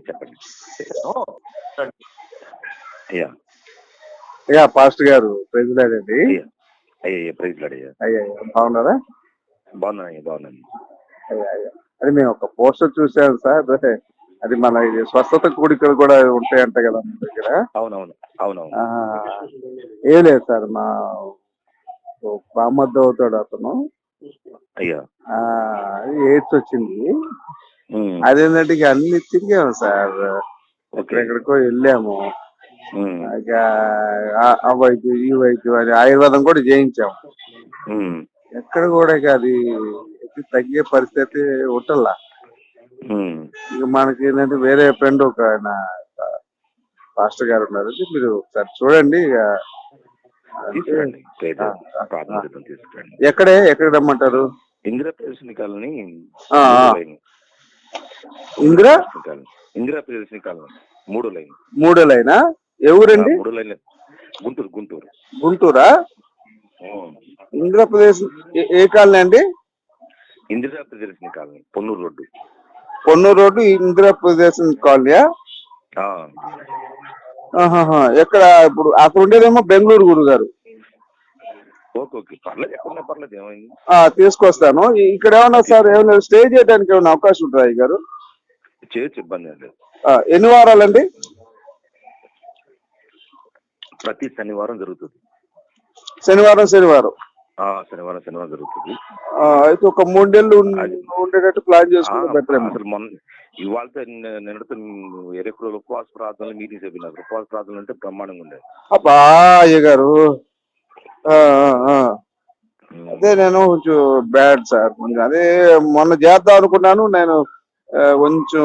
చెప్పండి. అయ్యా అయ్యా పాస్టర్ గారు ప్రెసిడెంట్ అయ్యా అయ్యా అయ్యా ప్రైజ్ లాడయ్యా అయ్యా. అయ్యా, బాగున్నారా? బాగున్నాను అయ్యా బాగున్నాను. అయ్యా అయ్యా. అది మేము ఒక పోస్టర్ చూసాం సార్. అది మన ఇది స్వస్థత కూడికలు కూడా ఉంటాయంట కదా మన దగ్గర. అవునవును అవునవును. ఏం లేదు సార్ మా బామ్మద్దు అవుతాడు అతను. అయ్యా. ఎయిడ్స్ వచ్చింది. అదేంటంటే ఇక అన్ని తిరిగాము సార్. ఎక్కడెక్కడికో వెళ్ళాము. ఉమ్, ఇక ఆ- వైద్యం ఈ వైద్యం అని ఆయుర్వేదం కూడా చేయించాము ఉమ్, ఎక్కడ కూడా ఇక అది తగ్గే పరిస్థితి ఉంటల్లా. ఇక మనకి ఏంటంటే వేరే ఫ్రెండ్ ఒక ఆయన పాస్టర్ గారు ఉన్నారు. మీరు ఒకసారి చూడండి ఇక. ఎక్కడే ఎక్కడ రమ్మంటారు? Indira colony Indira? Colony Indira Priyadarshini colony. మూడో లైన్. మూడో లైనా? ఎవరండి? మూడో లైన్ గుంటూరు గుంటూరు. గుంటూరా. ఇంద్రప్రదేశ్ ఏ- కాలనీ అండి? Indira Priyadarshini colony Ponnur road. Ponnur road Indrapradesh కాలనీయా? ఆ, ఆహాహా. ఎక్కడ ఇప్పుడు అక్కడ ఉండేదేమో బెంగళూరు గురు గారు ఓకే ఓకే. పర్లేదు పర్లేదు ఏమైంది? తీసుకొస్తాను. ఇక్కడ ఏమన్నా సార్ ఏమైనా స్టే చేయడానికి ఏమైనా అవకాశం ఉంటుందా గారు? చేయొచ్చు ఇబ్బంది ఏం లేదు. ఆ, ఎన్ని వారాలండి? ప్రతి శనివారం జరుగుతుంది. శనివారం శనివారం. ఆ శనివారం శనివారం జరుగుతుంది. ఆ, అయితే ఒక మూడేళ్ళు ఉం- ఉండేటట్టు ప్లాన్ చేసుకుంటే బెటర్ ఏమో అసలు మొన్న ఇవాళ నిన్నటితో ఎరుకులు ఉపవాస ప్రార్థనలు మీటింగ్ చెప్పినారు ఉపవాస ప్రార్థనలు అంటే బ్రహ్మాండంగా ఉండేది అబ్బా అయ్య గారు. అదే నేను కొంచెం బ్యాడ్ సార్ కొంచెం అదే మొన్న చేద్దాం అనుకున్నాను నేను కొంచెం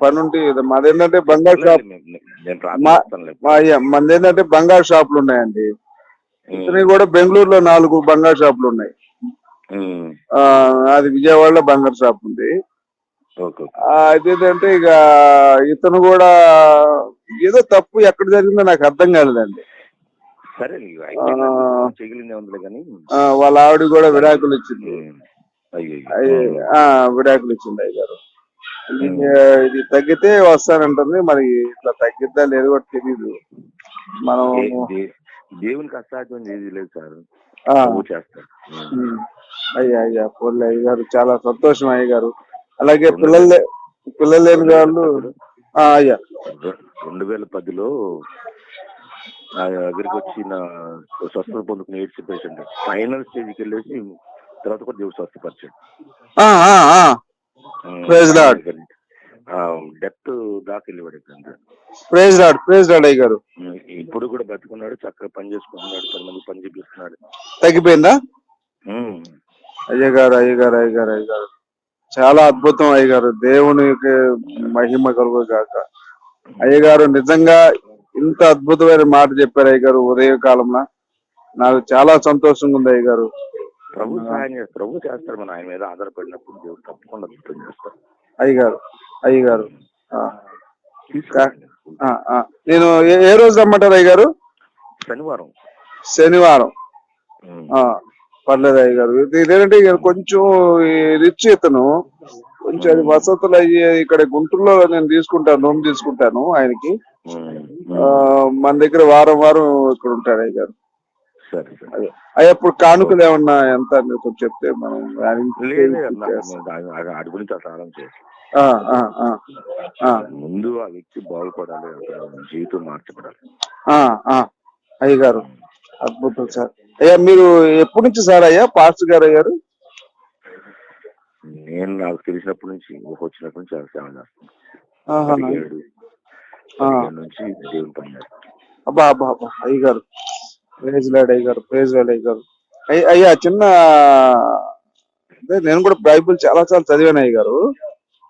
పనుండి మాదేంటంటే బంగారు షాప్ మనది ఏంటంటే బంగారు షాపులు ఉన్నాయండి. ఇతని కూడా బెంగళూరులో నాలుగు బంగారు షాపులు ఉన్నాయి. అది విజయవాడలో బంగారు షాప్ ఉంది. అదేంటంటే ఇక ఇతను కూడా ఏదో తప్పు ఎక్కడ జరిగిందో నాకు అర్థం కాలేదండి. సరే. చేయగలిగిందే కానీ వాళ్ళ ఆవిడ కూడా విడాకులు ఇచ్చింది. విడాకులు ఇచ్చింది అయ్య గారు. ఇది తగ్గితే వస్తానంటుంది మరి ఇట్లా తగ్గిద్దా లేదు కూడా తెలియదు మనం దేవునికి అసాధ్యం ఏది లేదు సార్. అయ్యా అయ్యా పోలే అయ్య గారు చాలా సంతోషం అయ్య గారు. అలాగే పిల్లలు పిల్లలు లేని వాళ్ళు ఆ, అయ్యా. రెండు వేల పదిలో నా దగ్గరికి వచ్చిన స్వస్థత పొందుకున్న ఎయిడ్స్ పేషెంట్ ఫైనల్ స్టేజ్కి వెళ్ళేసి తర్వాత కూడా దేవుడు స్వస్థపరిచాడు. డెత్ దాకా వెళ్ళేవాడు. ప్రేజ్ రాడ్ ప్రేజ్ రాడ్ అయ్య గారు. ఇప్పుడు కూడా బతుకున్నాడు చక్కగా పని చేసుకుంటున్నాడు పది మంది పని చేపిస్తున్నాడు. తగ్గిపోయిందా? అయ్య గారు అయ్య గారు అయ్య గారు అయ్య గారు. చాలా అద్భుతం అయ్య గారు. దేవునికి మహిమ కలుగు గాక. అయ్య గారు నిజంగా ఇంత అద్భుతమైన మాట చెప్పారు అయ్య గారు ఉదయ కాలంలో నాకు చాలా సంతోషంగా ఉంది అయ్య గారు ప్రభు సహాయం చేస్తాడు ప్రభు చేస్తాడు మన ఆయన మీద ఆధారపడినప్పుడు దేవుడు తప్పకుండా అద్భుతం చేస్తాడు అయ్య గారు అయ్య గారు. నేను ఏ- రోజు రమ్మంటారు అయ్య గారు శనివారం. శనివారం పర్లేదు అయ్య గారు ఇది ఇదేంటంటే కొంచెం రిచ్ ఇతను. కొంచెం అది వసతులు అయ్యి ఇక్కడ గుంటూరులో నేను తీసుకుంటాను రూమ్ తీసుకుంటాను ఆయనకి. మన దగ్గర వారం వారం ఇక్కడ ఉంటాడు అయ్య గారు సరే. అయ్యా ఇప్పుడు కానుకలు ఏమన్నా ఎంత కొంచెం చెప్తే మనం గురించి ముందు ఆ వ్యక్తి బాగుపడాలి జీవితం మార్చబడాలి. ఆ, ఆ. అయ్య గారు అద్భుతం సార్. అయ్యా మీరు ఎప్పటి నుంచి సార్ అయ్యా పాస్టర్ గారు అయ్యారు? నేను నాకు తెలిసినప్పటి నుంచి వచ్చినప్పటి నుంచి సేవ చేస్తాను ఆహా. పదిహేడు ఆ. పదిహేడు నుంచి అబ్బా అబ్బా అబ్బా అయ్య గారు ప్రేజ్ లాడ్ అయ్య గారు ప్రేజ్ లాడ్ అయ్య చిన్న నేను కూడా బైబిల్ చాలా సార్లు చదివాను అయ్య గారు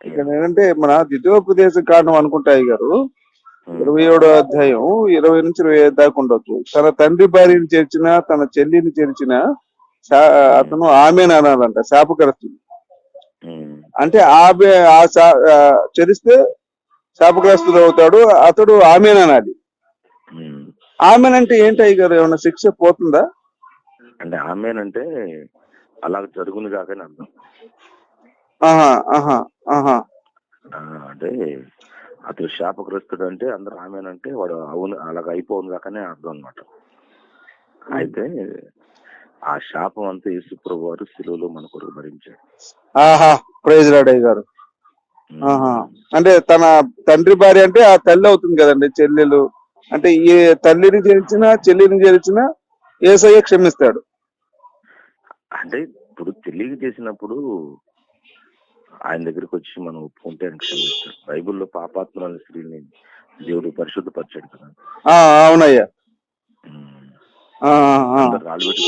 ఇక్కడ ఏంటంటే మన ద్వితీయోపదేశ కారణం అనుకుంటా అయ్య గారు ఇరవై ఏడో అధ్యాయం ఇరవై నుంచి ఇరవై ఐదు దాకా ఉండొచ్చు. తన తండ్రి భార్యని చేర్చిన తన చెల్లిని చేర్చిన అతను ఆమెను అనాలంట శాపగ్రస్తుడు. ఉమ్. అంటే ఆమె ఆ, చరిస్తే శాపగ్రస్తుడు అవుతాడు అతడు ఆమెను అనాలి. ఉమ్. ఆమెనంటే ఏంటి గారు ఏమైనా శిక్ష పోతుందా? అంటే ఆమెనంటే అలా జరుగును కాకని అర్థం. ఆహా ఆహా ఆహా. ఆ, అంటే అతను శాపగ్రస్తుడు అంటే అందరూ ఆమెనంటే వాడు అవును అలాగ అయిపోను కాకనే అర్థం అనమాట అయితే ఆ శాపం అంతా యేసు ప్రభు వారు శిలువలో మన కొరకు భరించాడు ఆహా ప్రైజ్ రాడయ్య గారు అంటే తన తండ్రి భార్య అంటే ఆ తల్లి అవుతుంది కదండి చెల్లెలు. అంటే ఏ తల్లిని చేర్చినా చెల్లిని చేర్చినా ఏసయ్య క్షమిస్తాడు. అంటే ఇప్పుడు తెలియక చేసినప్పుడు ఆయన దగ్గరికి వచ్చి మనం ఒప్పుకుంటే ఆయన క్షమిస్తాడు. బైబిల్లో పాపాత్మరాల స్త్రీని దేవుడు పరిశుద్ధపరిచాడు కదా. అవునయ్యా. రాళ్ళు పెట్టి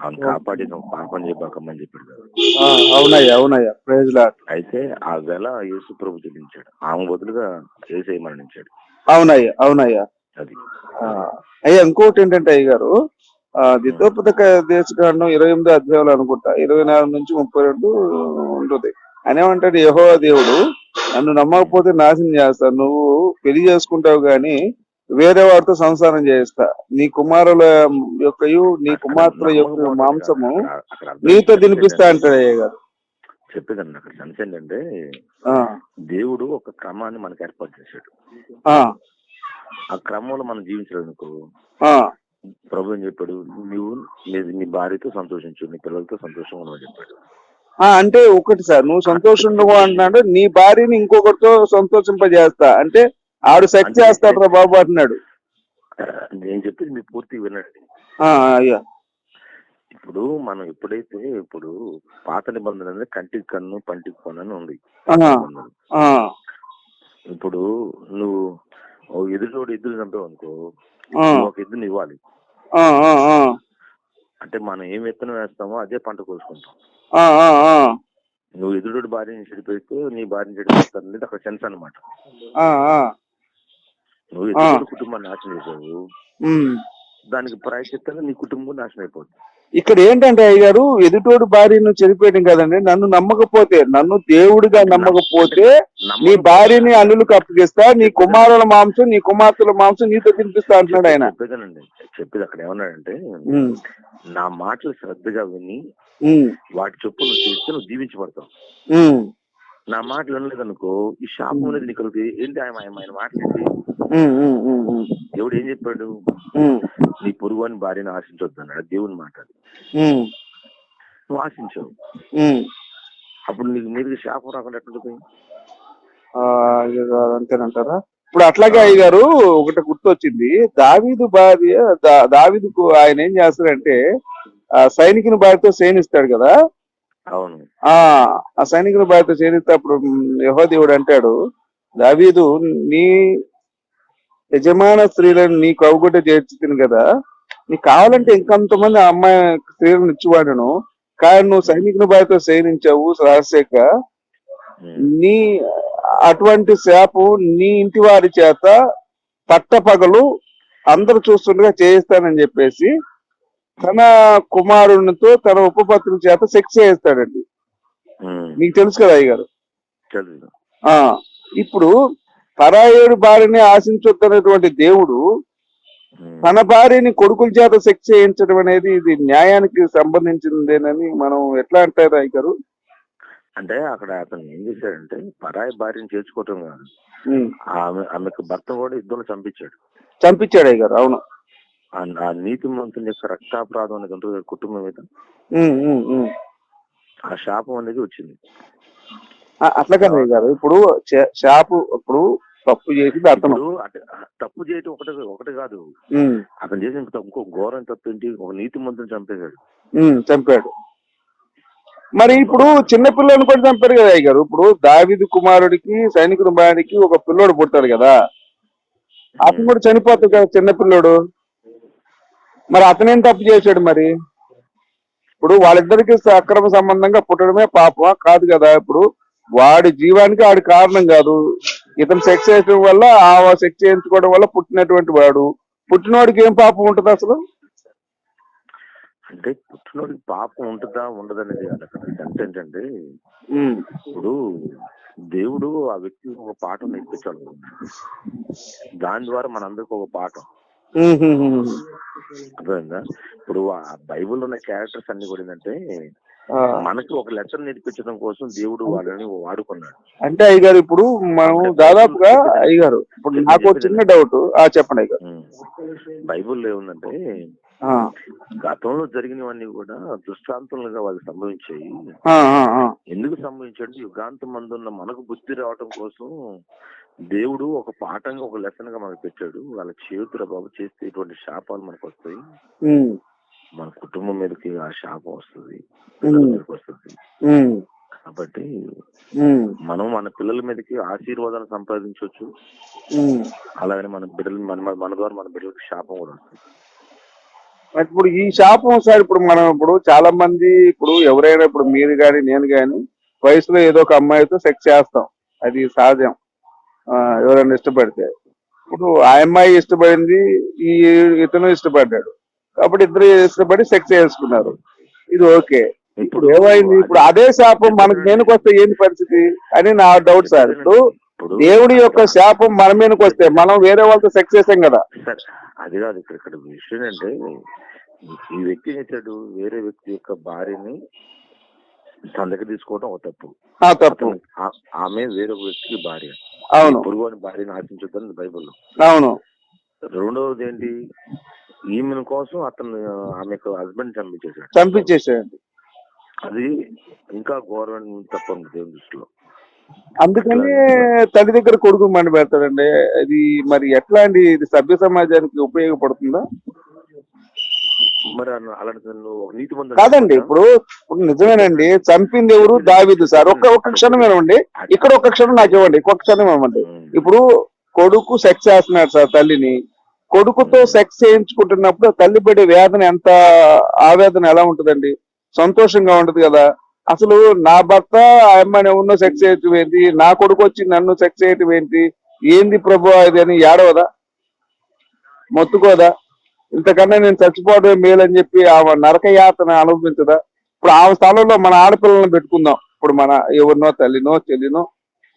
ఆ, ఆ, ఆ, ఆమెను కాపాడి నువ్వు పాపం చేయబాకమ్మని చెప్పాడు కదా. ఆ, అవునయ్యా అవునయ్యా. ప్రైజ్ అయితే ఆ వెల యేసు ప్రభు చెల్లించాడు ఆమె బదులుగా ఏసై మరణించాడు. అవునయ్యా అవునయ్యా. అది. ఆ, అయ్యా ఇంకోటి ఏంటంటే అయ్య గారు దిద్దోపదక దేశకాండం ఇరవై ఎనిమిది అధ్యాయులు అనుకుంటా ఇరవై నాలుగు నుంచి ముప్పై రెండు ఉంటుంది. అని ఏమంటాడు యహో దేవుడు నన్ను నమ్మకపోతే నాశనం చేస్తా నువ్వు పెళ్ళి చేసుకుంటావు గాని వేరే వారితో సంసారం చేస్తా. నీ కుమారుల యొక్కయు నీ కుమార్తెల యొక్క మాంసము నీతో తినిపిస్తా అంటాడు అయ్య గారు. చెప్పేదండి అక్కడ సెన్స్ ఏంటంటే ఆ, దేవుడు ఒక క్రమాన్ని మనకు ఏర్పాటు చేశాడు. ఆ, క్రమంలో మనం జీవించలేదు అనుకో ఆ, ప్రభు ఏం చెప్పాడు? నువ్వు నీ నీ భార్యతో సంతోషించు నీ పిల్లలతో సంతోషంగా ఉండమని చెప్పాడు. ఆ, అంటే ఒకటి సార్ నువ్వు సంతోషంగా అంటున్నాడు నీ భార్యని ఇంకొకరితో సంతోషింపజేస్తా. అంటే ఆడు సెక్స్ చేస్తాడు రా బాబు అంటున్నాడు. నేను చెప్పింది మీరు పూర్తిగా వినండి. అయ్యా. ఇప్పుడు మనం ఎప్పుడైతే ఇప్పుడు పాత నిబంధన అనేది కంటికి కన్ను పంటికి పన్ను అని ఉంది. ఇప్పుడు నువ్వు ఓ ఎదురులోడు ఎదురు చంపావు అనుకో ఒక ఎద్దుని ఇవ్వాలి. అంటే మనం ఏం విత్తనం వేస్తామో అదే పంట కోసుకుంటాం. నువ్వు ఎదురుడు భార్యని చెడిపోయితే నీ భార్యని చెడిపోతాను అనేది అక్కడ సెన్స్ అనమాట నువ్వు ఎదురుడు కుటుంబాన్ని నాశనం ఉమ్. దానికి ప్రాయచిత్తంగా నీ కుటుంబం నాశనం అయిపోతుంది ఇక్కడ ఏంటంటే అయ్యారు ఎదుటోడు భార్యను చెడిపోయడం కదండి నన్ను నమ్మకపోతే నన్ను దేవుడిగా నమ్మకపోతే నీ భార్యని అల్లులకు అప్పగిస్తా నీ కుమారుల మాంసం నీ కుమార్తెల మాంసం నీతో తినిపిస్తా అంటున్నాడు ఆయన. చెప్పేదానండి చెప్పేది అక్కడ ఏమన్నాడంటే నా మాటలు శ్రద్ధగా విని వాటి నువ్వు చేస్తే నువ్వు జీవించబడతావు. ఉమ్, నా మాటలు వినలేదనుకో ఈ శాపం అనేది నీకు. ఏంటి ఆయన ఆయన ఆయన మాట్లాడి ఉమ్, ఉమ్, ఉమ్, ఉమ్, దేవుడు ఏం చెప్పాడు? నీ పొరుగు అని భార్యను ఆశించొద్దు అన్నాడు. దేవుని మాట నువ్వు ఆశించావు. అప్పుడు నీకు మీరు శాపం రాకుండా అంతేనంటారా ఇప్పుడు అట్లాగే అయ్య గారు ఒకటి గుర్తొచ్చింది. దావీదు భార్య దావీదుకు ఆయన ఏం చేస్తాడంటే ఆ సైనికుని భార్యతో సేనిస్తాడు కదా? అవును. ఆ ఆ సైనికుని భార్యతో సేనిస్తే అప్పుడు యహో దేవుడు అంటాడు దావీదు నీ యజమాన స్త్రీలను నీ కవుగుడ్డ చేర్చుతుంది కదా. నీకు కావాలంటే ఇంకొంతమంది ఆ అమ్మాయి స్త్రీలను ఇచ్చివాడను. కానీ నువ్వు సైనికుని భార్యతో సేనించావు రహస్యక ఉమ్. నీ అటువంటి శాపు నీ ఇంటి వారి చేత పట్టపగలు అందరు చూస్తుండగా చేయిస్తానని చెప్పేసి తన కుమారునితో తన ఉపపత్ని చేత సెక్స్ చేయిస్తాడండి. మీకు తెలుసు కదా అయ్య గారు తెలుసు ఆ ఇప్పుడు పరాయేడు భార్యని ఆశించొద్దనేటువంటి దేవుడు. తన భార్యని కొడుకుల చేత సెక్స్ చేయించడం అనేది ఇది న్యాయానికి సంబంధించిందేనని మనం ఎట్లా అంటారు అయ్య గారు అంటే అక్కడ అతను ఏం చేశాడంటే పరాయి భార్యను చేర్చుకోవటం కాదు. ఆమె ఆమెకు భర్త కూడా యుద్ధంలో చంపించాడు. చంపించాడు అయ్య గారు అవును. ఆ- నీతి మంతుని యొక్క రక్తాపరాధం అనేది ఉంటుంది కుటుంబం మీద. ఆ శాపం అనేది వచ్చింది. అట్లా కదా గారు ఇప్పుడు షాపు ఇప్పుడు తప్పు అతను. అట- తప్పు చేయటం ఒకటి ఒకటి కాదు. అతను చేసిన తప్పు ఇంకో ఘోరం తప్పు ఏంటి? ఒక నీతి మంతుని చంపేశాడు. చంపాడు. మరి ఇప్పుడు చిన్న పిల్లని కూడా చంపారు కదా గారు ఇప్పుడు దావిదు కుమారుడికి సైనికుడి బాడికి ఒక పిల్లోడు పుట్టాడు కదా. అతను కూడా చనిపోతాడు కదా చిన్న పిల్లోడు. మరి అతనేం తప్పు చేశాడు మరి? ఇప్పుడు వాళ్ళిద్దరికి అక్రమ సంబంధంగా పుట్టడమే పాపమా? కాదు కదా. ఇప్పుడు వాడి జీవానికి ఆడి కారణం కాదు. ఇతను సెక్స్ చేయడం వల్ల ఆ సెక్స్ చేయించుకోవడం వల్ల పుట్టినటువంటి వాడు. పుట్టినవాడికి ఏం పాపం ఉంటుంది అసలు? అంటే పుట్టినోడికి పాపం ఉంటుందా ఉండదనేది అక్కడ. సెన్స్ ఏంటంటే ఇప్పుడు దేవుడు ఆ వ్యక్తికి ఒక పాఠం నేర్పించాలి. దాని ద్వారా మనందరికి ఒక పాఠం. అర్థమైందా? ఇప్పుడు ఆ బైబిల్లో ఉన్న క్యారెక్టర్స్ అన్ని కూడా ఏంటంటే మనకి ఒక లెసన్ నేర్పించడం కోసం దేవుడు వాళ్ళని వాడుకున్నాడు. అంటే అయ్యగారు ఇప్పుడు మనం దాదాపుగా అయ్యగారు ఇప్పుడు నాకు చిన్న డౌట్. ఆ చెప్పండి అయ్యగారు. బైబిల్లో ఏముందంటే గతంలో జరిగినవన్నీ కూడా దృష్టాంతములుగా వాళ్ళు సంభవించాయి. ఎందుకు సంభవించండి యుగాంతం మందున్న మనకు బుద్ధి రావటం కోసం దేవుడు ఒక పాఠంగా ఒక లెసన్గా మనకు పెట్టాడు. వాళ్ళ చేతుల బాబు చేస్తే ఇటువంటి శాపాలు మనకు వస్తాయి. కుటుంబం మీదకి ఆ శాపం వస్తుంది. మీదకి వస్తుంది. కాబట్టి మనం మన పిల్లల మీదకి ఆశీర్వాదాన్ని సంపాదించవచ్చు ఉమ్. అలాగని మన బిడ్డలు మన మన ద్వారా మన బిడ్డలకు శాపం కూడా వస్తుంది. ఇప్పుడు ఈ శాపం సార్ ఇప్పుడు మనం ఇప్పుడు చాలా మంది ఇప్పుడు ఎవరైనా ఇప్పుడు మీరు గాని నేను గాని వయసులో ఏదో ఒక అమ్మాయితో సెక్స్ చేస్తాం. అది సహజం. ఎవరైనా ఇష్టపడితే. ఇప్పుడు ఆ అమ్మాయి ఇష్టపడింది ఈ ఇతను ఇష్టపడ్డాడు. కాబట్టి ఇద్దరు ఇష్టపడి సెక్స్ చేసుకున్నారు. ఇది ఓకే. ఇప్పుడు ఏమైంది? ఇప్పుడు అదే శాపం మనకు దేనికి వస్తే ఏంటి పరిస్థితి అని నా డౌట్ సార్ ఇప్పుడు దేవుడి యొక్క శాపం మన మీదకి వస్తే మనం వేరే వాళ్ళతో సెక్స్ చేసాం కదా. సరే అది కాదు ఇక్కడ ఇక్కడ విషయం ఏంటంటే ఈ వ్యక్తి చేశాడు? వేరే వ్యక్తి యొక్క భార్యని సందకి తీసుకోవడం ఒక తప్పు. ఆ తప్పు. ఆమె వేరొక వ్యక్తికి భార్య. అవును. పొరుగుని భార్యని ఆశించొద్దని బైబిల్లో అవును. రెండవది ఏంటి? ఈమెను కోసం అతను ఆమె యొక్క హస్బెండ్ చంపించేశాడు. చంపించేసేయండి అది ఇంకా గవర్నమెంట్ తప్పండి దేవుని దృష్టిలో. అందుకని తల్లి దగ్గర కొడుకు మండి పెడతాడండి. అది మరి ఎట్లా అండి ఇది సభ్య సమాజానికి ఉపయోగపడుతుందా? మరి అలాంటి కాదండి ఇప్పుడు ఇప్పుడు నిజమేనండి చంపింది ఎవరు? దావిదు సార్. ఒక్క ఒక్క క్షణం ఏమండి ఇక్కడ ఒక్క క్షణం నాకు ఇవ్వండి ఒక్క క్షణం ఏమండి ఇప్పుడు కొడుకు సెక్స్ చేస్తున్నాడు సార్ తల్లిని. కొడుకుతో సెక్స్ చేయించుకుంటున్నప్పుడు తల్లి పడే వేదన ఎంత ఆవేదన ఎలా ఉంటుందండి? సంతోషంగా ఉంటది కదా. అసలు నా భర్త ఆ అమ్మాయిని ఉన్న సెక్స్ చేయటం ఏంటి? నా కొడుకు వచ్చి నన్ను సెక్స్ చేయటం ఏంటి? ఏంది ప్రభు ఇది అని ఏడవదా? మొత్తుకోదా? ఇంతకన్నా నేను చచ్చిపోవడమే మేలని చెప్పి ఆమె నరక యాతన అనుభవించదా? ఇప్పుడు ఆమె స్థలంలో మన ఆడపిల్లలను పెట్టుకుందాం. ఇప్పుడు మన ఎవరినో తల్లినో చెల్లినో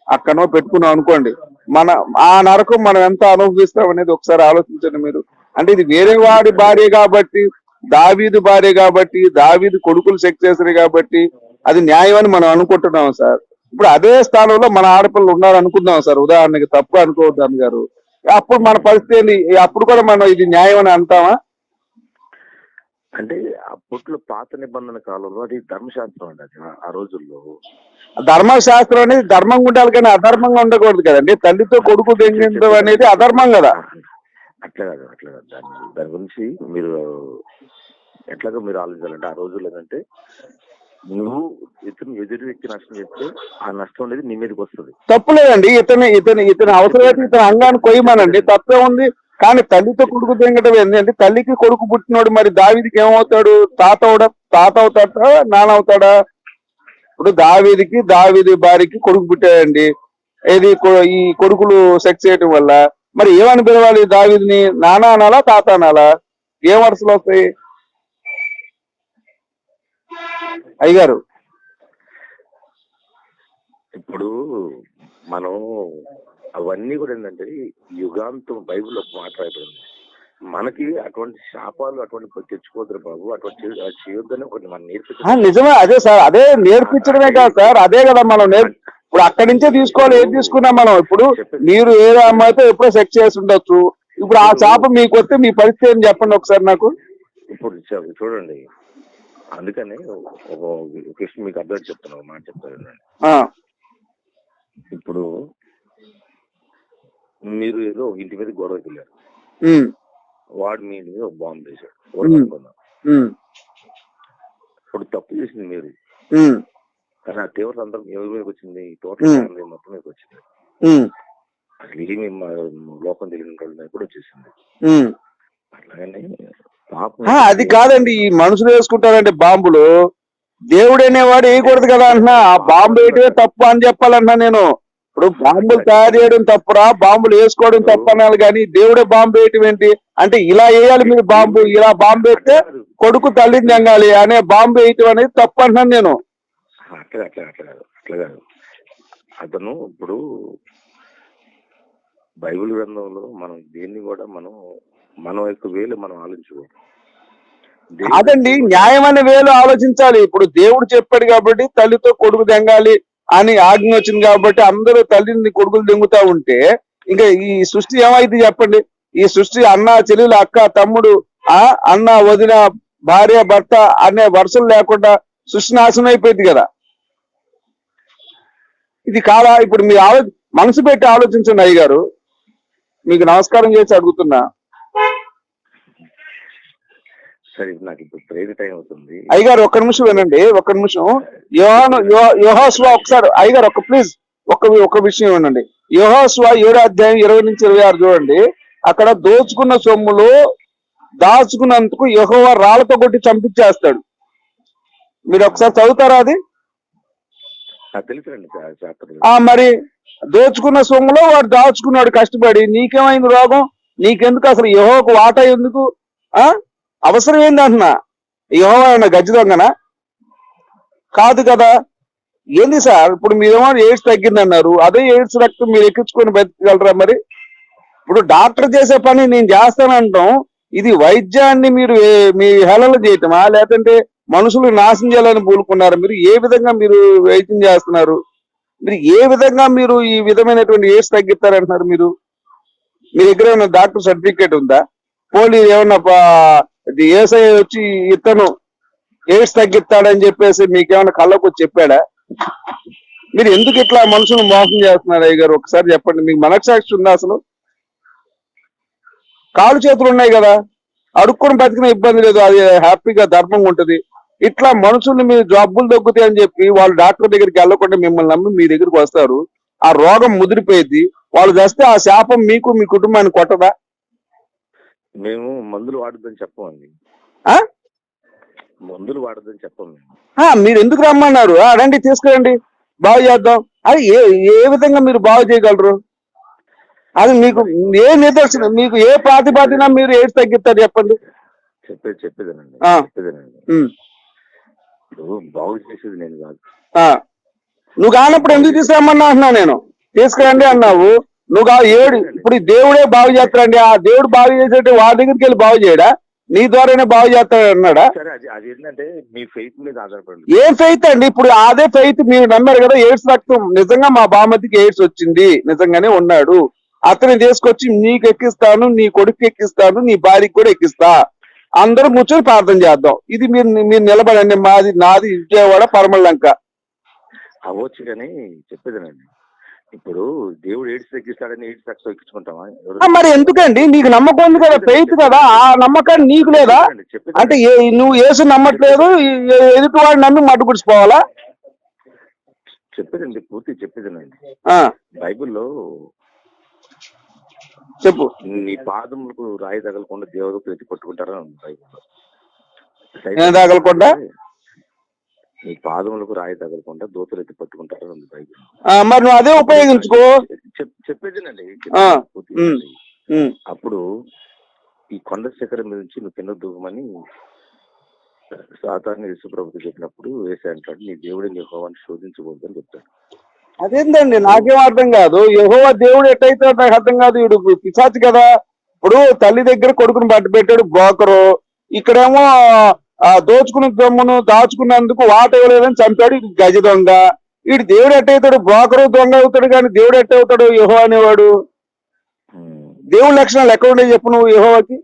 అక్కనో పెట్టుకున్నాం అనుకోండి. మన ఆ నరకం మనం ఎంత అనుభవిస్తాం అనేది ఒకసారి ఆలోచించండి మీరు. అంటే ఇది వేరే వాడి భార్య కాబట్టి దావీదు భార్య కాబట్టి దావీదు కొడుకులు చెక్ చేశారు కాబట్టి అది న్యాయం అని మనం అనుకుంటున్నాం సార్. ఇప్పుడు అదే స్థానంలో మన ఆడపిల్లలు ఉన్నారు అనుకుందాం సార్. ఉదాహరణకి తప్పు అనుకోవద్దు గారు అప్పుడు మన పరిస్థితి అప్పుడు కూడా మనం ఇది న్యాయం అని అంటామా? అంటే అప్పట్లో పాత నిబంధన కాలంలో అది ధర్మశాస్త్రం అండి అది ఆ రోజుల్లో. ధర్మశాస్త్రం అనేది ధర్మంగా ఉండాలి కానీ అధర్మంగా ఉండకూడదు కదండి. తల్లితో కొడుకు తెంగించడం అనేది అధర్మం కదా. అట్లా కాదు అట్లా కాదు. దాని దాని గురించి మీరు ఎట్లాగో మీరు ఆలోచించాలంటే ఆ రోజుల్లో ఏంటంటే నువ్వు ఇతను ఎదురు వ్యక్తి నష్టం చేస్తే ఆ నష్టం అనేది నీ మీదకి వస్తుంది. తప్పు లేదండి. ఇతను ఇతను ఇతను అవసరమైతే ఇతను అంగాన్ని కొయ్యమనండి. తప్పే ఉంది. కానీ తల్లితో కొడుకు తెంగటం ఏంటంటే తల్లికి కొడుకు పుట్టినోడు మరి దావీదికి ఏమవుతాడు? తాత అవుడా తాత అవుతాడా నాన్న అవుతాడా? ఇప్పుడు దావీదికి దావీది భార్యకి కొడుకు పుట్టాడండి. ఏది ఈ కొడుకులు సెక్స్ చేయటం వల్ల. మరి ఏమని పిలవాలి దావీదిని? నానా అనాలా తాత అనాలా? ఏ వరుసలు వస్తాయి? అయ్యగారు. ఇప్పుడు మనం అవన్నీ కూడా ఏంటంటే యుగాంతం బైబిల్ మాట్లాడుతుంది మాట మనకి అటువంటి శాపాలు అటువంటి తెచ్చుకోదురు బాబు. అటువంటి చేయొద్దని ఒకటి మనం నేర్పించాలి నిజమే. అదే సార్ అదే నేర్పించడమే కాదు సార్. అదే కదా మనం నేర్ ఇప్పుడు అక్కడి నుంచే తీసుకోవాలి ఏం తీసుకున్నాం మనం? ఇప్పుడు మీరు ఏదో అమ్మాయితో ఎప్పుడో సెక్స్ చేసి ఉండొచ్చు. ఇప్పుడు ఆ చేప మీకు వస్తే మీ పరిస్థితి ఏం చెప్పండి ఒకసారి నాకు? ఇప్పుడు చూడండి. అందుకని విషయం మీకు అర్థం చెప్తాను ఒక మాట చెప్తాను ఇప్పుడు మీరు ఏదో ఇంటి మీద గొడవకి వెళ్ళారు. వాడు మీద ఒక బాంబు వేశాడు. అనుకుందాం ఇప్పుడు తప్పు చేసింది మీరు. కానీ ఆ తీవ్ర సందర్భం ఎవరి మీదకి వచ్చింది? టోటల్. ఫ్యామిలీ మొత్తం మీదకి వచ్చింది. అసలు ఏమి మా- లోకం తెలియని వాళ్ళ కూడా వచ్చేసింది. అట్లాగని ఆ, అది కాదండి. ఈ మనుషులు వేసుకుంటారంటే బాంబులు. దేవుడు అనేవాడు వేయకూడదు కదా అంటున్నా. ఆ బాంబు వేయటమే తప్పు అని చెప్పాలన్నా నేను. ఇప్పుడు బాంబులు తయారు చేయడం తప్పురా బాంబులు వేసుకోవడం తప్పు అనాలి కానీ దేవుడే బాంబు వేయటం ఏంటి? అంటే ఇలా వేయాలి మీరు బాంబు ఇలా బాంబు వేస్తే కొడుకు తల్లిని తెంగాలి అనే బాంబు వేయటం అనేది తప్పు అంటున్నాను నేను. అట్లా అట్లా అట్లా కాదు అట్లా కాదు. అతను ఇప్పుడు బైబిల్ గ్రంథంలో మనం దేన్ని కూడా మనం మన యొక్క వేలు మనం ఆలోచించుకోవాలి కాదండి న్యాయం అనే వేలు ఆలోచించాలి. ఇప్పుడు దేవుడు చెప్పాడు కాబట్టి తల్లితో కొడుకు దెంగాలి అని ఆజ్ఞ వచ్చింది కాబట్టి అందరూ తల్లిని కొడుకులు దెంగుతా ఉంటే ఇంకా ఈ సృష్టి ఏమైంది చెప్పండి? ఈ సృష్టి అన్న చెల్లెలు అక్క తమ్ముడు ఆ అన్న వదిన భార్య భర్త అనే వరుసలు లేకుండా సృష్టి నాశనం అయిపోయింది కదా. ఇది కాదా? ఇప్పుడు మీ ఆలో మనసు పెట్టి ఆలోచించండి అయ్యగారు. మీకు నమస్కారం చేసి అడుగుతున్నా. సరే నాకు ఇప్పుడు ప్రేయర్ టైం అవుతుంది. అయ్యగారు ఒక్క నిమిషం వినండి ఒక్క నిమిషం. యోహాను యోహాసువ ఒకసారి అయ్యగారు ఒక ప్లీజ్ ఒక ఒక విషయం వినండి. యోహాసువ ఏడో అధ్యాయం ఇరవై నుంచి ఇరవై ఆరు చూడండి. అక్కడ దోచుకున్న సొమ్ములు దాచుకున్నందుకు యహోవ రాళ్ళతో కొట్టి చంపించేస్తాడు. మీరు ఒకసారి చదువుతారా అది? ఆ మరి దోచుకున్న సొమ్ములో వాడు దాచుకున్నాడు కష్టపడి. నీకేమైంది రోగం? నీకెందుకు అసలు యహోకు వాటా ఎందుకు? ఆ? అవసరం ఏంది అంటున్నా? యహో ఆయన గజ్జి దొంగన? కాదు కదా. ఏంది సార్? ఇప్పుడు మీరేమో ఎయిడ్స్ తగ్గిందన్నారు. అదే ఎయిడ్స్ రక్తం మీరు ఎక్కించుకొని బతకగలరా మరి? ఇప్పుడు డాక్టర్ చేసే పని నేను చేస్తానంటాం ఇది వైద్యాన్ని మీరు మీ హేళన చేయటమా? లేదంటే మనుషులు నాశనం చేయాలని పూనుకున్నారు మీరు ఏ విధంగా మీరు వైద్యం చేస్తున్నారు? మీరు ఏ విధంగా మీరు ఈ విధమైనటువంటి ఎయిడ్స్ తగ్గిస్తారంటున్నారు మీరు? మీ దగ్గర ఏమైనా డాక్టర్ సర్టిఫికేట్ ఉందా? పోలీ ఏమన్నా ఇది ఏసఐ వచ్చి ఇతను ఎయిడ్స్ తగ్గిస్తాడని చెప్పేసి మీకేమైనా కళ్ళకు చెప్పాడా? మీరు ఎందుకు ఇట్లా మనుషులు మోసం చేస్తున్నారు అయ్య గారు ఒకసారి చెప్పండి. మీకు మనసాక్షి ఉందా అసలు? కాలు చేతులు ఉన్నాయి కదా. అడుక్కుని బతికిన ఇబ్బంది లేదు. అది హ్యాపీగా ధర్మంగా ఉంటుంది. ఇట్లా మనుషుల్ని మీరు జబ్బులు తగ్గుతాయి అని చెప్పి వాళ్ళు డాక్టర్ దగ్గరికి వెళ్ళకుండా మిమ్మల్ని నమ్మి మీ దగ్గరికి వస్తారు. ఆ రోగం ముదిరిపోయింది. వాళ్ళు చస్తే ఆ శాపం మీకు మీ కుటుంబాన్ని కొట్టదా? మేము మందులు వాడొద్దని చెప్పమండి? మందులు వాడొద్దని చెప్పం మీరు ఎందుకు రమ్మన్నారు? రండి తీసుకురండి. బాగు చేద్దాం. అది ఏ ఏ విధంగా మీరు బాగు చేయగలరు? అది మీకు ఏ నిదర్శనం మీకు ఏ ప్రాతిపాదిన మీరు ఏది తగ్గిస్తారు చెప్పండి. చెప్పేది చెప్పేదేనండి. చెప్పేదేనండి. ఇప్పుడు బాగు చేసేది నేను కాదు. నువ్వు కానప్పుడు ఎందుకు తీసుకురమ్మన్నా అంటున్నా నేను? తీసుకురండి అన్నావు. నువ్వు ఏడు ఇప్పుడు ఈ దేవుడే బాగు చేస్తాడండి. ఆ దేవుడు బాగు చేసేటి వాళ్ళ దగ్గరికి వెళ్ళి బాగు చేయడా? నీ ద్వారానే బాగు చేస్తాడు అన్నాడా? ఏం ఫెయిత్ అండి? ఇప్పుడు అదే ఫెయిత్ మీరు నమ్మారు కదా ఎయిడ్స్ రక్తం. నిజంగా మా బామతికి ఎయిడ్స్ వచ్చింది. నిజంగానే ఉన్నాడు. అతన్ని తీసుకొచ్చి నీకు ఎక్కిస్తాను నీ కొడుకు ఎక్కిస్తాను నీ భార్యకి కూడా ఎక్కిస్తా. అందరూ కూర్చొని ప్రార్థన చేద్దాం. ఇది మీరు మీరు నిలబడండి. మాది నాది విజయవాడ పరమలంక. అవ్వచ్చు కానీ చెప్పేదేనండి ఇప్పుడు దేవుడు ఏడ్స్ తగ్గిస్తాడని ఏడ్స్ తక్కువ ఎక్కించుకుంటామా మరి ఎందుకండి? నీకు నమ్మకం ఉంది కదా ఫెయిత్ కదా ఆ నమ్మకాన్ని నీకు లేదా? అంటే నువ్వు ఏసు నమ్మట్లేదు ఎదుటి వాడు నమ్మి మట్టుకుడిచిపోవాలా చెప్పేదండి పూర్తి చెప్పేదేనండి. ఆ, బైబిల్లో చెప్పు. నీ పాదములకు రాయి తగలకుండా దేవుడు ఎత్తి పట్టుకుంటారని ఉంది బైబిల్లో. తగలకుండా? నీ పాదములకు రాయి తగలకుండా దోతలు ఎత్తి బైబిల్. ఆ, మరి నువ్వు అదే ఉపయోగించుకో. చెప్- చెప్పేదేనండి. అప్పుడు ఈ కొండ శిఖరం మీద నుంచి నువ్వు కింద దూకమని సాతాన్ని యేసుప్రభుకి చెప్పినప్పుడు వేసే అంటాడు నీ దేవుడిని యెహోవాని శోధించకూడదని చెప్తాడు. అదేంటండి నాకేం అర్థం కాదు. యహోవ దేవుడు ఎట్టయితే నాకు అర్థం కాదు. వీడు పిశాచి కదా. ఇప్పుడు తల్లి దగ్గర కొడుకుని బట్టి పెట్టాడు బ్రోకరు ఇక్కడేమో ఆ దోచుకున్న దొమ్మును దాచుకున్నందుకు వాట ఇవ్వలేదని చంపాడు ఇది గజ దొంగ. వీడు దేవుడు ఎట్టయితాడు బ్రోకరు దొంగ అవుతాడు కానీ దేవుడు ఎట్టవుతాడు యహో అనేవాడు. ఉమ్. దేవుడి లక్షణాలు ఎక్కడ ఉండే చెప్పు నువ్వు యహోవకి?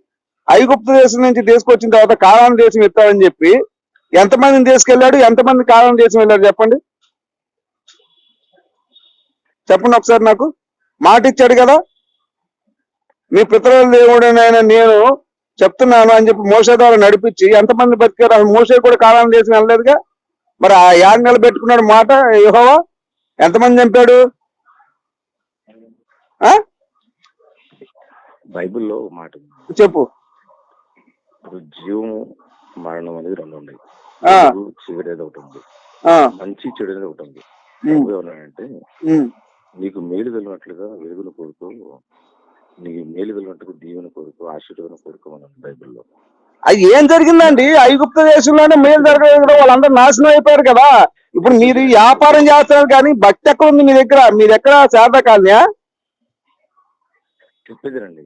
ఐగుప్త దేశం నుంచి తీసుకొచ్చిన తర్వాత కాలాన దేశం ఇస్తాడని చెప్పి ఎంతమందిని తీసుకెళ్ళాడు? ఎంతమంది కాలం దేశం వెళ్ళాడు చెప్పండి. చెప్పండి ఒకసారి నాకు. మాట ఇచ్చాడు కదా. మీ పితరుల దేవుడనైనా నేను చెప్తున్నాను అని చెప్పి మోసే ద్వారా నడిపించి ఎంతమంది బతికారు అసలు మోసే కూడా కాలాన దేశం వెళ్ళలేదుగా. మరి ఆ యాడ్ నిలబెట్టుకున్నాడు మాట యెహోవా? ఎంతమంది చంపాడు? ఆ? బైబిల్లో మాట చెప్పు. జీవము మరణం అనేది రెండు ఉన్నాయి. చీకటి అనేది ఒకటి ఉంది. మంచి చెడు అనేది ఒకటి ఉంది. ఉమ్. నీకు మేలు కలిగినట్లుగా వెలుగును కోరుకో నీకు మేలు కలిగినట్టుగా దీవెన కోరుకో ఆశీర్వాదం కోరుకోమన్నాడు బైబిల్లో. అది ఏం జరిగిందండి? ఐగుప్త దేశంలోనే మేలు జరగలేదు కదా వాళ్ళందరూ నాశనం అయిపోయారు కదా. ఇప్పుడు మీరు వ్యాపారం చేస్తున్నారు కానీ భక్తి ఎక్కడ ఉంది మీ దగ్గర? మీ దగ్గర శాత కాలనీ చెప్పేదేనండి.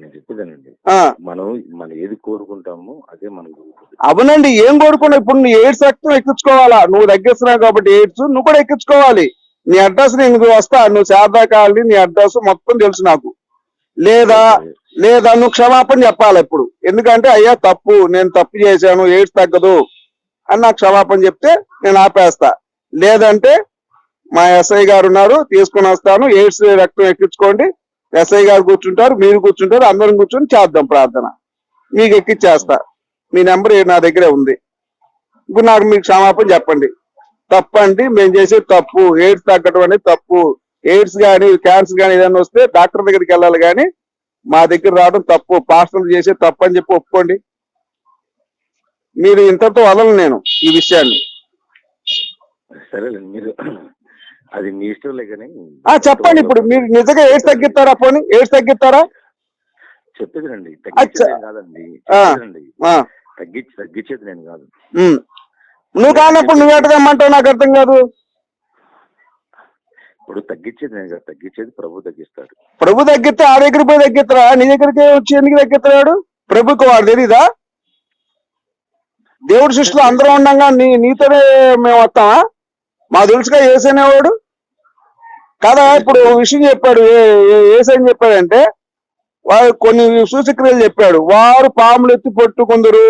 నేను చెప్పేదానండి. మనం మనం ఏది కోరుకుంటామో అదే మనకు. అవునండి ఏం కోరుకున్నావు ఇప్పుడు నువ్వు ఎయిడ్స్ రక్తం ఎక్కించుకోవాలా? నువ్వు తగ్గిస్తున్నావు కాబట్టి ఎయిడ్స్ నువ్వు కూడా ఎక్కించుకోవాలి. నీ అడ్రస్ నేను వస్తా? నువ్వు శారదా కాలనీ నీ అడ్రస్ మొత్తం తెలుసు నాకు. లేదా లేదా నువ్వు క్షమాపణ చెప్పాలి ఇప్పుడు ఎందుకంటే అయ్యా తప్పు నేను తప్పు చేశాను ఎయిడ్స్ తగ్గదు అని నాకు క్షమాపణ చెప్తే నేను ఆపేస్తా. లేదంటే మా ఎస్ఐ గారు ఉన్నారు తీసుకుని వస్తాను ఎయిడ్స్ రక్తం ఎక్కించుకోండి ఎస్ఐ గారు కూర్చుంటారు మీరు కూర్చుంటారు అందరం కూర్చొని చేద్దాం ప్రార్థన. మీకు ఎక్కిచ్చేస్తా. మీ నెంబర్ నా దగ్గరే ఉంది. ఇప్పుడు నాకు మీకు క్షమాపణ చెప్పండి. తప్పండి మేము చేసేది తప్పు ఎయిడ్స్ తగ్గడం అనేది తప్పు. ఎయిడ్స్ కానీ క్యాన్సర్ కానీ ఏదైనా వస్తే డాక్టర్ దగ్గరికి వెళ్ళాలి కానీ మా దగ్గర రావడం తప్పు. పాస్టర్లు చేసే తప్పు అని చెప్పి ఒప్పుకోండి. మీరు ఇంతతో వదలను నేను ఈ విషయాన్ని. సరేలేండి మీరు అది మీ ఇష్టంలే కానీ ఆ చెప్పండి ఇప్పుడు. మీరు నిజంగా ఎయిడ్స్ తగ్గిస్తారా పోనీ? ఎయిడ్స్ తగ్గిస్తారా? చెప్పేదినండి. తగ్గించేది కాదండి. తగ్గించి తగ్గించేది నేను కాదు. నువ్వు కానప్పుడు నువ్వు ఎట్టదమ్మంటావు నాకు అర్థం కాదు. ఇప్పుడు తగ్గించేది నేను కదా తగ్గించేది ప్రభు తగ్గిస్తాడు. ప్రభు తగ్గితే ఆ దగ్గర పోయి తగ్గిస్తారా నీ దగ్గరికి వచ్చి ఎందుకు తగ్గిస్తున్నాడు? ప్రభుకు వాడు తెలీదా? దేవుడి సృష్టిలో అందరూ ఉండగా నీ నీతోనే మేము వస్తామా? మా తెలుసుగా ఏసనేవాడు కదా ఇప్పుడు విషయం చెప్పాడు ఏసని చెప్పాడంటే వారు కొన్ని సూచక్రియలు చెప్పాడు. వారు పాములు ఎత్తి పట్టుకుందరు.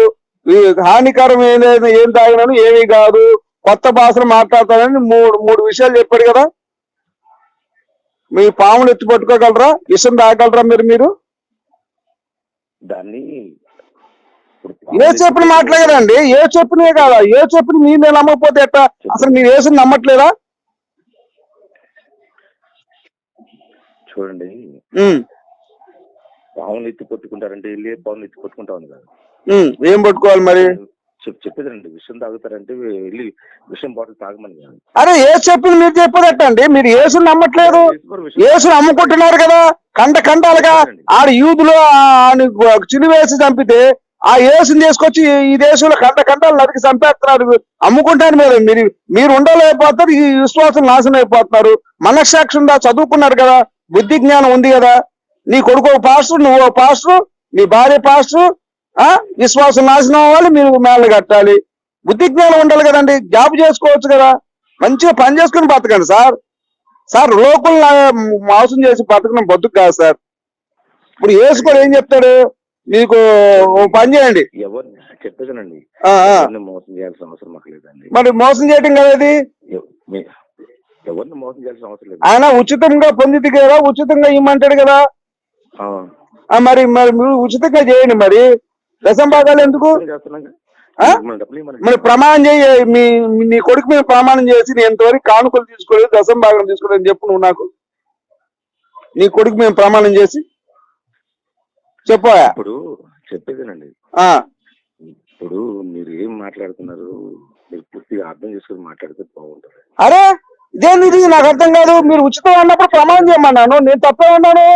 హానికరం ఏదైనా ఏం తాగినాను ఏమీ కాదు. కొత్త భాషలు మాట్లాడతానని మూడు మూడు విషయాలు చెప్పాడు కదా. మీ పాములు ఎత్తి పట్టుకోగలరా? విషం తాగలరా మీరు మీరు? దాన్ని ఏ చెప్పిన మాట్లాడరండి ఏ చెప్పినే కాదా. ఏ చెప్పిన మీరు నేను నమ్మకపోతే ఎట్టా? అసలు మీరు వేసి నమ్మట్లేదా? చూడండి. పావులు ఎత్తి కొట్టుకుంటారంటే వెళ్ళి పావులు ఎత్తి కొట్టుకుంటా ఉంది కదా. ఏం పట్టుకోవాలి మరి? చెప్పేదండి విషయం తాగుతారంటే వెళ్ళి విషయం బాటిల్ తాగమని అరే ఏ చెప్పిన మీరు చెప్పేదట్టండి? మీరు ఏసు నమ్మట్లేదు. ఏసు నమ్ముకుంటున్నారు కదా? కంట కంటాలుగా ఆడ యూదులో చిలివేసి చంపితే ఆ యేసుని తీసుకొచ్చి ఈ దేశంలో కంట కంటాలు నరికి చంపేస్తున్నారు. అమ్ముకుంటాను మీరు. మీరు మీరు ఉండలేకపోతారు ఈ విశ్వాసం నాశనం అయిపోతున్నారు. మనస్సాక్షి ఉందా చదువుకున్నారు కదా? బుద్ధి జ్ఞానం ఉంది కదా? నీ కొడుకు ఒక పాస్టర్ నువ్వు పాస్టర్ నీ భార్య పాస్టర్ ఆ? విశ్వాసం నాశనం అవ్వాలి మీరు మేళ్ళు కట్టాలి. బుద్ధి జ్ఞానం ఉండాలి కదండి జాబ్ చేసుకోవచ్చు కదా. మంచిగా పని చేసుకుని బతకండి సార్. సార్ లోకల్ మోసం చేసి బతకడం బతుకు కాదు సార్. ఇప్పుడు యేసు కూడా ఏం చెప్తాడు? మీకు పని చేయండి. మోసం చేయాల్సిన అవసరం మాకు లేదండి. మరి మోసం చేయటం కదా ఇది? ఎవ- మీ- ఎవరిని మోసం చేయాల్సిన అవసరం లేదు. ఆయన ఉచితంగా పొందింది కదా ఉచితంగా ఇమ్మంటాడు కదా. మరి మరి మీరు ఉచితంగా చేయండి మరి. దశం భాగాలు ఎందుకు? మరి ప్రమాణం చేయి మీ మీ- నీ కొడుకు మీద ప్రమాణం చేసి నేను ఎంతవరకు కానుకలు తీసుకోలేదు దశం భాగం తీసుకోలేదు అని చెప్పు నువ్వు నాకు. నీ కొడుకు మేము ప్రమాణం చేసి. చెప్పా ఇప్పుడు చెప్పేదేనండి. ఇప్పుడు మీరు ఏం మాట్లాడుతున్నారు? మీరు పూర్తిగా అర్థం చేసుకుని మాట్లాడితే బాగుంటుంది. అరే ఇదేంది ఇది? నాకు అర్థం కాదు. మీరు ఉచితం అన్నప్పుడు ప్రమాణం చేయమన్నాను. నేను తప్పే ఉన్నాను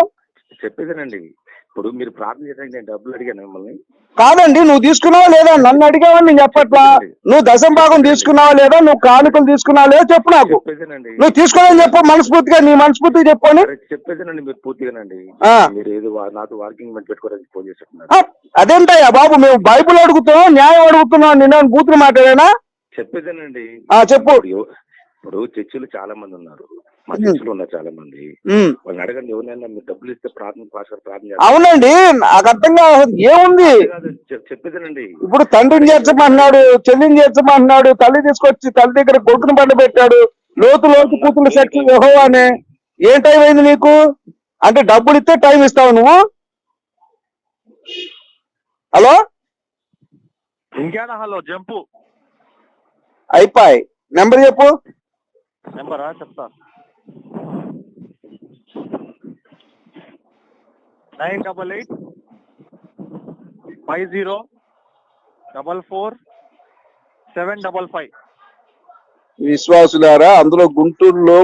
చెప్పేదేనండి. ఇప్పుడు మీరు ప్రార్థన చేయడానికి నేను డబ్బులు అడిగాను మిమ్మల్ని. కాదండి నువ్వు తీసుకున్నావా లేదా? నన్ను అడిగావని నేను చెప్పట్లా. నువ్వు దశం భాగం తీసుకున్నావా లేదా? నువ్వు కానుకలు తీసుకున్నావా లేదా? చెప్పు నాకు. నువ్వు తీసుకోవాలని చెప్పు మనస్ఫూర్తిగా నీ మనస్ఫూర్తిగా అరే చెప్పేదేనండి మీరు పూర్తిగానండి. ఆ. మీరు ఏదో వా- నాతో వార్కింగ్ మెట్ పెట్టుకోవడానికి ఫోన్ చేస్తున్నారు. ఆ, అదేంటయ్యా బాబు మేము బైబిల్ అడుగుతున్నాం న్యాయం అడుగుతున్నాం నిన్న బూతులు మాట్లాడేనా? చెప్పేదేనండి. ఆ, చెప్పు. ఇప్పుడు చర్చిలు చాలా మంది ఉన్నారు. మా చర్చిలో ఉన్నారు చాలా మంది. వాళ్ళని అడగండి ఎవరైనా మీరు డబ్బులు ఇస్తే ప్రార్థన పాస్టర్ ప్రార్థన. అవునండి నాకు అర్థం కాదు. ఏముంది? చెప్పేదేనండి ఇప్పుడు తండ్రిని చేర్చమంటున్నాడు చెల్లిని చేర్చమంటున్నాడు తల్లి తీసుకొచ్చి తల్లి దగ్గర కొడుకుని పండ పెట్టాడు లోతు లోతు కూతురు శక్తి యెహోవా అనే ఏం టైం అయింది నీకు? అంటే డబ్బులు ఇస్తే టైం ఇస్తావు నువ్వు? హలో? ఇంకేనా హలో? జంపు. అయిపోయి. నెంబర్ చెప్పు. నెంబరా? చెప్తా. Nine double eight five zero double four seven double five. విశ్వాసులారా అందులో గుంటూరులో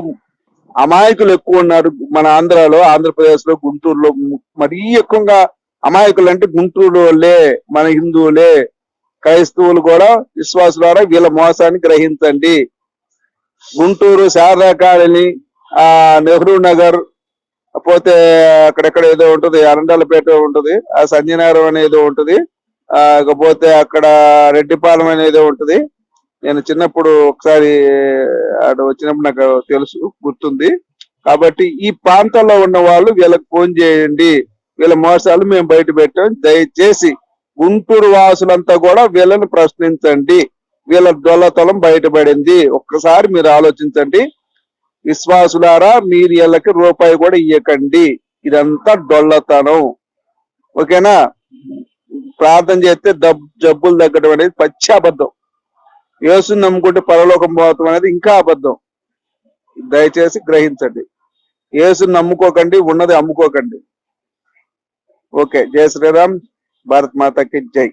అమాయకులు ఎక్కువ ఉన్నారు మన ఆంధ్రాలో ఆంధ్రప్రదేశ్లో గుంటూరులో. మరీ ఎక్కువగా అమాయకులు అంటే గుంటూరు వాళ్ళే మన హిందువులే క్రైస్తవులు కూడా విశ్వాసులారా వీళ్ళ మోసాన్ని గ్రహించండి. గుంటూరు శారదా కాలనీ ఆ నెహ్రూ నగర్ పోతే అక్కడెక్కడ ఏదో ఉంటుంది అరండాలపేట ఉంటుంది ఆ సంజయనగరం అనేది ఉంటుంది ఆ ఇకపోతే అక్కడ రెడ్డిపాలెం అనేది ఉంటుంది. నేను చిన్నప్పుడు ఒకసారి అక్కడ వచ్చినప్పుడు నాకు తెలుసు గుర్తుంది. కాబట్టి ఈ ప్రాంతంలో ఉన్న వాళ్ళు వీళ్ళకి ఫోన్ చేయండి వీళ్ళ మోసాలు మేము బయట పెట్టాం. దయచేసి గుంటూరు వాసులంతా కూడా వీళ్ళని ప్రశ్నించండి. వీళ్ళ డొల్లతలం బయటపడింది. ఒక్కసారి మీరు ఆలోచించండి. విశ్వాసులారా మీరు వీళ్ళకి రూపాయి కూడా ఇయ్యకండి. ఇదంతా డొల్లతనం. ఓకేనా? ప్రార్థన చేస్తే దబ్ జబ్బులు తగ్గడం అనేది పచ్చి అబద్ధం. యేసుని నమ్ముకుంటే పరలోకం పోవటం అనేది ఇంకా అబద్ధం. దయచేసి గ్రహించండి. యేసుని నమ్ముకోకండి ఉన్నది అమ్ముకోకండి. ఓకే జయ శ్రీరామ్ భారత్ మాతకి జై.